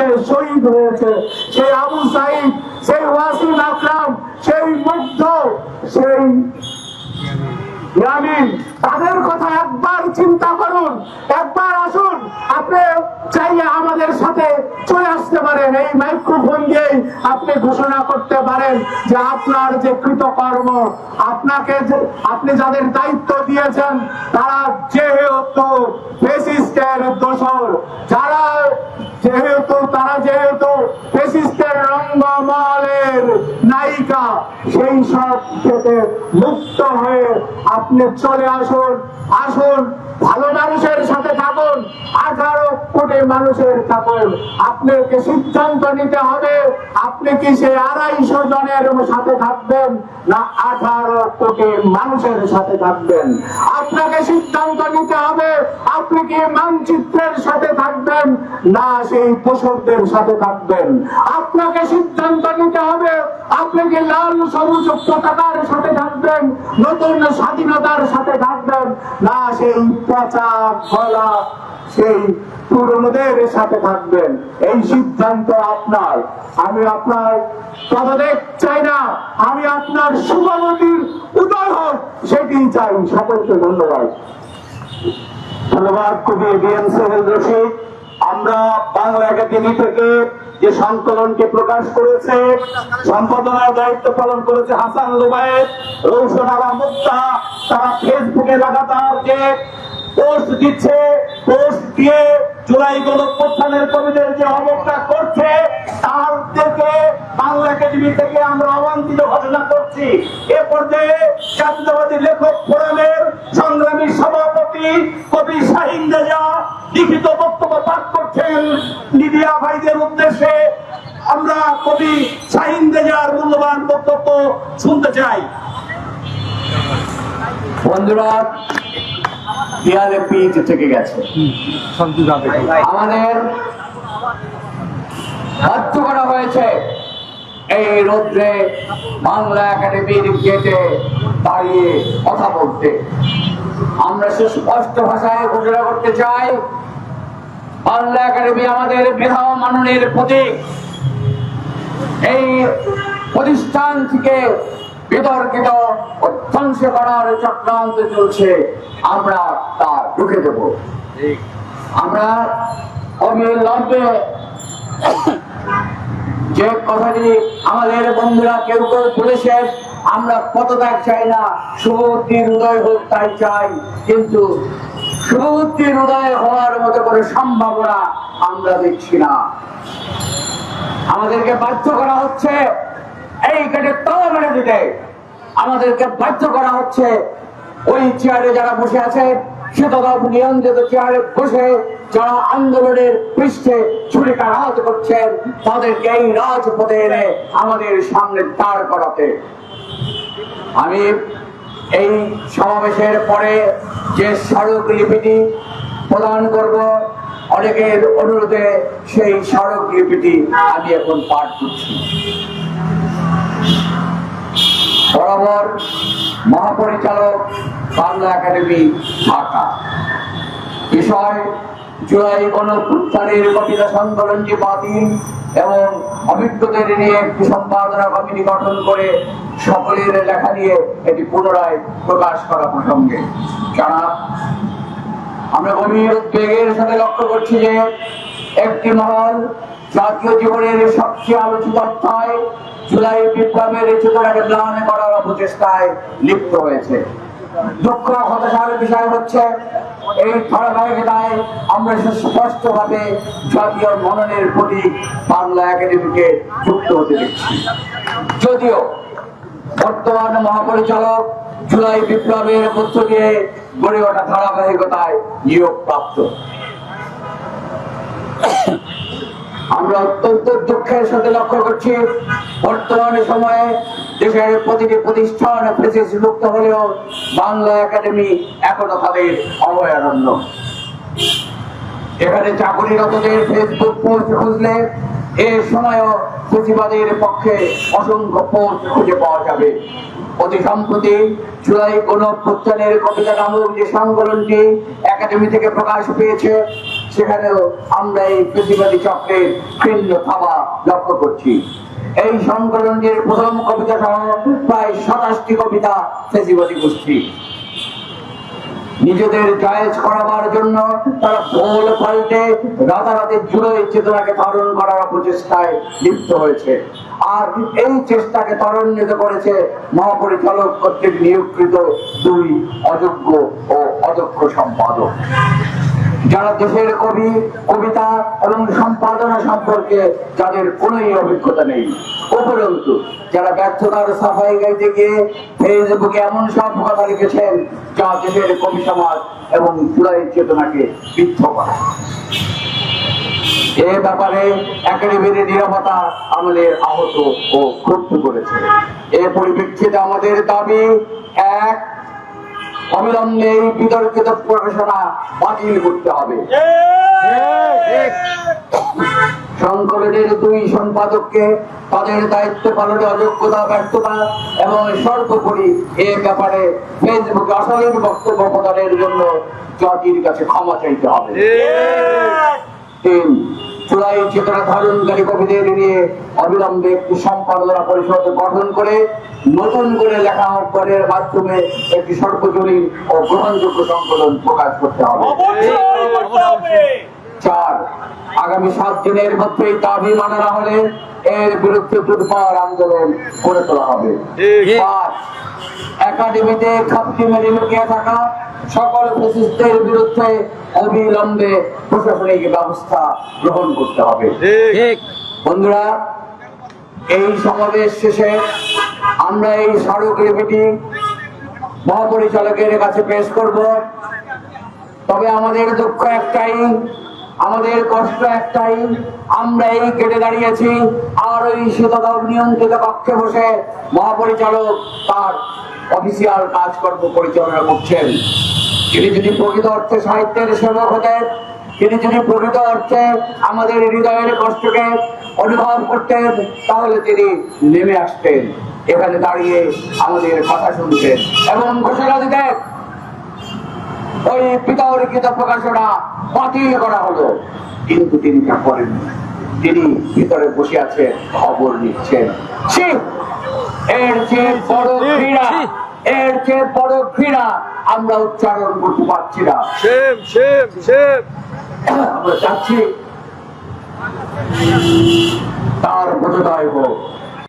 যুদ্ধে শহীদ হয়েছে, সেই আবু সাইদ, সেই ওয়াসিম আকরাম, সেই মুগ্ধ, সেই তাদের কথা একবার চিন্তা করুন, একবার আসুন। আপনি চাইলে আমাদের সাথে চলে আসতে পারেন। এই মাইক্রোফোন দিয়েই আপনি ঘোষণা করতে পারেন যে আপনার যে কৃতকর্ম, আপনাকে আপনি যাদের দায়িত্ব দিয়েছেন, তারা যেহেতু যারা যেহেতু তারা যেহেতু ফেসিস্টের রঙ্গমহলের নায়িকা সেই সব থেকে মুক্ত হয়ে আপনি চলে আসুন। আসুন, ভালো মানুষের সাথে থাকুন। আঠারো কোটি মানুষের থাকুন। আপনাকে সিদ্ধান্ত নিতে হবে, আপনি কি সেই আড়াইশো জনের সাথে থাকবেন না আঠারো কোটি মানুষের সাথে থাকবেন? আপনাকে সিদ্ধান্ত নিতে হবে, আপনি কি মানচিত্রের সাথে থাকবেন না সেই পশুদের সাথে থাকবেন? আপনাকে সিদ্ধান্ত নিতে হবে, আপনি কি লাল সবুজ পতাকার সাথে থাকবেন, নতুন স্বাধীনতার সাথে থাকবেন। না, সেই পচা ফলা সেই পুরনোদের সাথে থাকবেন। এই সিদ্ধান্ত আপনার। আমি আপনার পদদেব চাই না। আমি আপনার শুভমতির উদয় হোক, সেটি চাই। সকলকে ধন্যবাদ। ধন্যবাদ, কবি এবিএম সোহেল রশিদ। আমরা বাংলা একাডেমি থেকে যে সংকলনটি প্রকাশ করেছে, সম্পাদনার দায়িত্ব পালন করেছে হাসান লুবায়ের রৌশন আলা মুক্তা, তারা ফেসবুকে লাগাতার যে পোস্ট দিচ্ছে, পোস্ট দিয়ে জুলাই গণপ্রস্থানের কবিদের যে অবজ্ঞা করছে তার থেকে বাংলা একাডেমি থেকে আমরা অবাঞ্ছিত ঘোষণা করছি। এ পর্যায়ে জাতীয়বাদী লেখক ফোরামের সংগ্রামী সভাপতি কবি শাহিন লিখিত বক্তব্য পাঠ করছেন মিডিয়া ভাইদের উদ্দেশ্যে আমরা কবি শাহিন রেজার মূল্যবান বক্তব্য শুনতে চাই। বন্ধুরা দেয়ালে পিচ থেকে গেছে। আমাদের বাধ্য করা হয়েছে এই রৌদ্রে বাংলা একাডেমির গেটে দাঁড়িয়ে কথা বলতে। আমরা সুস্পষ্ট ভাষায় ঘোষণা করতে চাই বাংলা একাডেমি আমাদের মেধা মাননের প্রতীক। এই প্রতিষ্ঠান থেকে বিতর্কিত ধ্বংস করার চক্রান্ত চলছে, আমরা তা ঢুকে দেব। আমরা অবিলম্বে যে কথাটি আমাদের বন্ধুরা কেউ কেউ বলেছেন আমরা পদত্যাগ চাই না শুভবুদ্ধির উদয় হোক তাই চাই। কিন্তু শুভবুদ্ধির উদয় হওয়ার মতো করে সম্ভাবনা আমরা দেখছি না। আমাদেরকে বাধ্য করা হচ্ছে এই কেটে তালা মেরে দিতে। আমাদেরকে বাধ্য করা হচ্ছে ওই চেয়ারে যারা বসে আছে শীততাপ নিয়ন্ত্রিত চেয়ারে বসে যারা আন্দোলনের পৃষ্ঠে ছুরিকা রাজ করছেন, তাদেরকে এই রাজপথে এনে আমাদের সামনে দাঁড় করাতে। আমি এই সমাবেশের পরে যে স্মারক লিপিটি প্রদান করব, অনেকের অনুরোধে সেই স্মারক লিপিটি আমি এখন পাঠ করছি। বরাবর মহাপরিচালক বাংলা একাডেমি ঢাকা। বিষয় জুলাই গণপুত্থানের কবিতা বাতিল এবং অভিজ্ঞদের নিয়ে একটি সম্পাদনা কমিটি গঠন করে সকলের লেখা নিয়ে এটি পুনরায় প্রকাশ করা প্রসঙ্গে। আমরা গভীর উদ্বেগের সাথে লক্ষ্য করছি যে একটি মহল জাতীয় জীবনের সবচেয়ে আলোচিত জুলাই বিপ্লবের ম্লান করার অপচেষ্টায় লিপ্ত হয়েছে। দুঃখ, হতাশার বিষয় হচ্ছে এই ধারাবাহিকতায় আমরা সুস্পষ্ট ভাবে জাতীয় মননের প্রতি বাংলা একাডেমিকে যুক্ত হতে দেখছি। যদিও বর্তমান মহাপরিচালক জুলাই বিপ্লবের মধ্য দিয়ে গড়ে ওঠা ধারাবাহিকতায় নিয়োগ প্রাপ্ত আমরা অত্যন্ত দুঃখের সাথে লক্ষ্য করছি, বর্তমান সময়ে দেশের প্রতিটি প্রতিষ্ঠান মুক্ত হলেও বাংলা একাডেমি এখনও তাদের অভয়ারণ্য। এখানে চাকরিরতদের ফেসবুক পোস্ট খুঁজলে এ সময়ও প্রতিবাদের পক্ষে অসংখ্য পোস্ট খুঁজে পাওয়া যাবে। অতি সম্প্রতি জুলাই কবিতা নামক যে সংকলনটি একাডেমি থেকে প্রকাশ পেয়েছে, সেখানেও আমরা এই প্রতিবাদী চক্রের কেন্দ্র থাবা লক্ষ্য করছি। এই সংকলনটির প্রথম কবিতা সহ প্রায় সাতাশটি কবিতা ফেসিবাদী গোষ্ঠী। নিজেদের জায়েজ করাবার জন্য তারা ভোল পাল্টে রাতারাতি জুড়ে চেতনাকে ধারণ করার প্রচেষ্টায় লিপ্ত হয়েছে। আর এই চেষ্টাকে ত্বরান্বিত করেছে মহাপরিচালক কর্তৃক নিয়োগকৃত দুই অযোগ্য ও অদক্ষ সম্পাদক। যারা দেশের কবি, কবিতা এবং সম্পাদনা সম্পর্কে যাদের কোনোই অভিজ্ঞতা নেই। উপরন্তু, যারা ব্যর্থতার সাফাই গাইতে গিয়ে ফেসবুকে এমন সব কথা লিখেছেন, যা দেশের কবি সমাজ এবং চূড়াই চেতনাকে বিদ্ধ করে। এ ব্যাপারে একাডেমির নিরাপত্তা আমাদের আহত ও ক্ষুব্ধ করেছে। এ পরিপ্রেক্ষিতে আমাদের দাবি, এক অবিলম্বে এই বিতর্কিত প্রকাশনা বাতিল করতে হবে। সংকলনের দুই সম্পাদককে তাদের দায়িত্ব পালনে অযোগ্যতা ব্যর্থতা এবং সর্বোপরি এ ব্যাপারে ফেসবুকে অশালীন বক্তব্য প্রদানের জন্য জাতির কাছে ক্ষমা চাইতে হবে। তিন চূড়াই চেতনা ধারণকারী কবিদের নিয়ে অবিলম্বে একটি সম্পাদনা পরিষদ গঠন করে নতুন করে লেখা করের মাধ্যমে একটি সর্বজনীন ও গ্রহণযোগ্য সংকলন প্রকাশ করতে হবে। চার। আগামী সাত দিনের মধ্যেই দাবি মানা না হলে এর বিরুদ্ধে দুর্বার আন্দোলন করে তোলা হবে। পাঁচ। একাডেমিতে খাপটি মেরে লুকিয়ে থাকা সকল ফেসিস্টদের বিরুদ্ধে অবিলম্বে প্রশাসনিক ব্যবস্থা গ্রহণ করতে হবে। বন্ধুরা এই সমাবেশ শেষে আমরা এই স্মারকলিপিটি মহাপরিচালকের কাছে পেশ করব। তবে আমাদের দুঃখ একটাই আমাদের কষ্ট একটাই, আমরা এই কেটে দাঁড়িয়েছি। আর ওই শীততাপ নিয়ন্ত্রিত কক্ষে বসে মহাপরিচালক তার অফিসিয়াল কাজকর্ম পরিচালনা করছেন। তিনি যদি প্রকৃত অর্থে সাহিত্যের সেবক হতেন তিনি যদি প্রকৃত অর্থে আমাদের হৃদয়ের কষ্টকে অনুভব করতেন, তাহলে তিনি নেমে আসতেন। এখানে দাঁড়িয়ে আমাদের কথা শুনতেন এবং ঘোষণা দিতেন ওই বিতর্কিত প্রকাশনা বাতিল করা হলো। কিন্তু তিনি তা করেননি। তিনি ভিতরে বসে আছেন খবর নিচ্ছেন। এর চেয়ে বড় ক্রীড়া এর চেয়ে বড় ক্রীড়া আমরা উচ্চারণ করতে পারছি না। আমরা চাচ্ছি তার বোধোদয় হোক।